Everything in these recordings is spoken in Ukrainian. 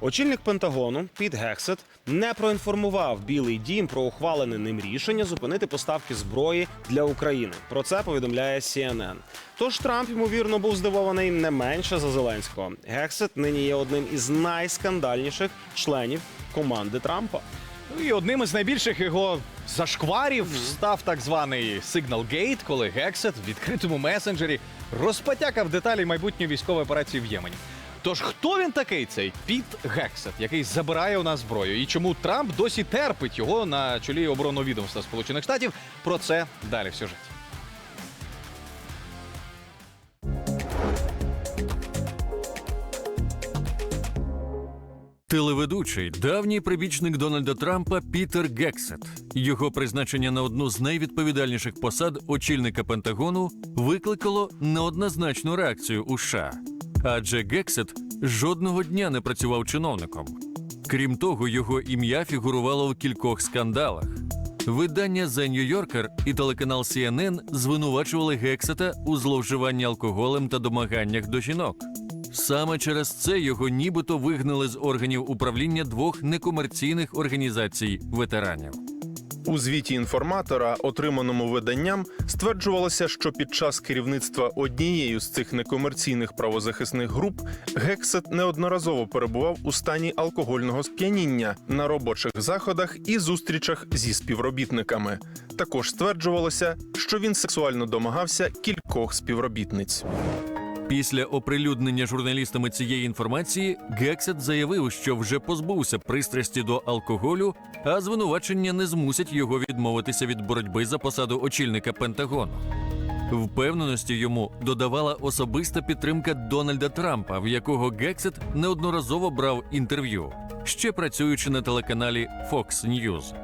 Очільник Пентагону Піт Гексет не проінформував Білий Дім про ухвалене ним рішення зупинити поставки зброї для України. Про це повідомляє CNN. Тож Трамп ймовірно був здивований не менше за Зеленського. Гексет нині є одним із найскандальніших членів команди Трампа. Ну і одним із найбільших його зашкварів став так званий Signal Gate, коли Гексет в відкритому месенджері розпотякав деталі майбутньої військової операції в Ємені. Тож хто він такий, цей Піт Гексет, який забирає у нас зброю? І чому Трамп досі терпить його на чолі оборонного відомства Сполучених Штатів? Про це далі в сюжеті. Телеведучий, давній прибічник Дональда Трампа Пітер Гексет. Його призначення на одну з найвідповідальніших посад очільника Пентагону викликало неоднозначну реакцію у США. Адже Гексет жодного дня не працював чиновником. Крім того, його ім'я фігурувало в кількох скандалах. Видання The New Yorker і телеканал CNN звинувачували Гексета у зловживанні алкоголем та домаганнях до жінок. Саме через це його нібито вигнали з органів управління двох некомерційних організацій ветеранів. У звіті інформатора, отриманому виданням, стверджувалося, що під час керівництва однією з цих некомерційних правозахисних груп Гексет неодноразово перебував у стані алкогольного сп'яніння на робочих заходах і зустрічах зі співробітниками. Також стверджувалося, що він сексуально домагався кількох співробітниць. Після оприлюднення журналістами цієї інформації Гексет заявив, що вже позбувся пристрасті до алкоголю, а звинувачення не змусять його відмовитися від боротьби за посаду очільника Пентагону. Впевненості йому додавала особиста підтримка Дональда Трампа, в якого Гексет неодноразово брав інтерв'ю, ще працюючи на телеканалі Fox News.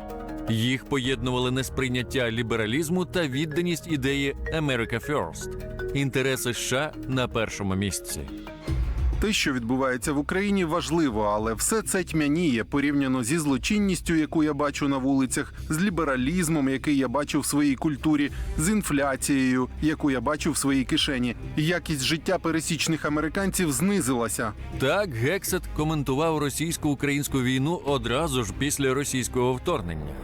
Їх поєднували несприйняття лібералізму та відданість ідеї America First. Інтереси США на першому місці. Те, що відбувається в Україні, важливо, але все це тьмяніє порівняно зі злочинністю, яку я бачу на вулицях, з лібералізмом, який я бачу в своїй культурі, з інфляцією, яку я бачу в своїй кишені. Якість життя пересічних американців знизилася. Так Гексет коментував російсько-українську війну одразу ж після російського вторгнення.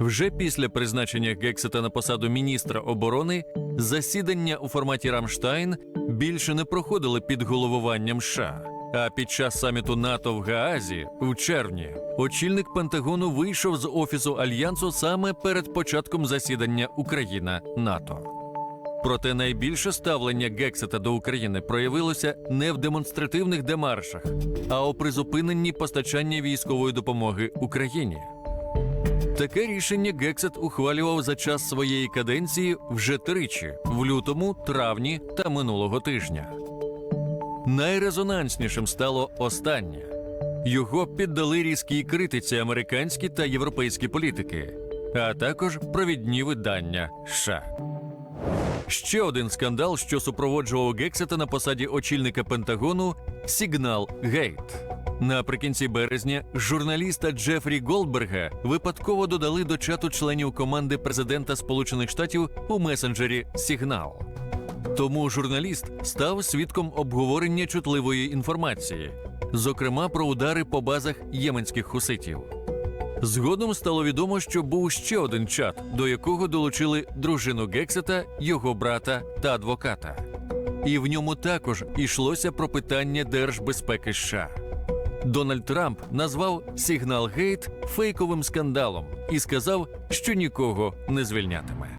Вже після призначення Гексета на посаду міністра оборони засідання у форматі Рамштайн більше не проходили під головуванням США. А під час саміту НАТО в Гаазі в червні очільник Пентагону вийшов з офісу альянсу саме перед початком засідання Україна НАТО. Проте найбільше ставлення Гексета до України проявилося не в демонстративних демаршах, а у призупиненні постачання військової допомоги Україні. Таке рішення Гексет ухвалював за час своєї каденції вже тричі в лютому, травні та минулого тижня. Найрезонанснішим стало останнє. Його піддали різкій критиці американські та європейські політики, а також провідні видання США. Ще один скандал, що супроводжував Гексета на посаді очільника Пентагону Сігнал Гейт. Наприкінці березня журналіста Джефрі Голдберга випадково додали до чату членів команди президента Сполучених Штатів у месенджері Сігнал. Тому журналіст став свідком обговорення чутливої інформації, зокрема про удари по базах єменських хуситів. Згодом стало відомо, що був ще один чат, до якого долучили дружину Гексета, його брата та адвоката. І в ньому також йшлося про питання держбезпеки США. Дональд Трамп назвав Сігнал Гейт фейковим скандалом і сказав, що нікого не звільнятиме.